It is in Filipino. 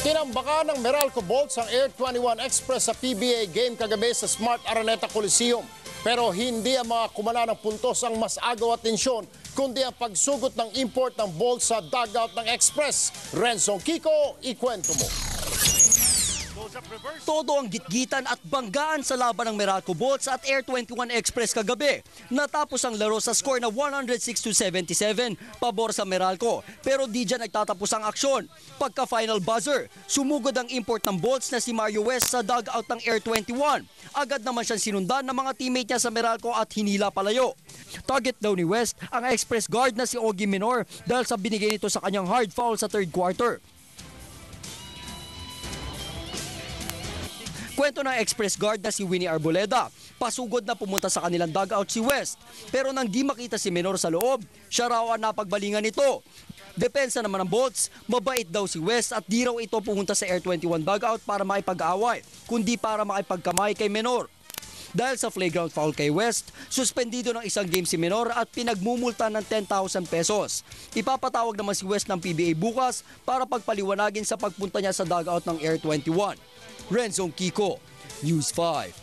Tinambakan ng Meralco Bolts ang Air 21 Express sa PBA game kagabi sa Smart Araneta Coliseum. Pero hindi ang mga kumala ng puntos ang mas agaw at tensyon, kundi ang pagsugot ng import ng Bolts sa dugout ng Express. Renzo Kiko, ikwento mo. Todo ang gitgitan at banggaan sa laban ng Meralco Bolts at Air 21 Express kagabi. Natapos ang laro sa score na 106-77 pabor sa Meralco. Pero di dyan nagtatapos ang aksyon. Pagka final buzzer, sumugod ang import ng Bolts na si Mario West sa dugout ng Air 21. Agad naman siyang sinundan ng mga teammate niya sa Meralco at hinila palayo. Target daw ni West ang Express guard na si Ogie Minor dahil sa binigay nito sa kanyang hard foul sa third quarter. Kwento ng Express guard na si Winnie Arboleda. Pasugod na pumunta sa kanilang dugout si West. Pero nang di makita si Menor sa loob, siya raw ang napagbalingan nito. Depensa naman ng Bolts, mabait daw si West at di raw ito pumunta sa Air 21 dugout para makipag-away, kundi para makipagkamay kay Menor. Dahil sa flagrant foul kay West, suspendido ng isang game si Menor at pinagmumulta ng 10,000 pesos. Ipapatawag naman si West ng PBA bukas para pagpaliwanagin sa pagpunta niya sa dugout ng Air 21. Renzo Kiko, News 5.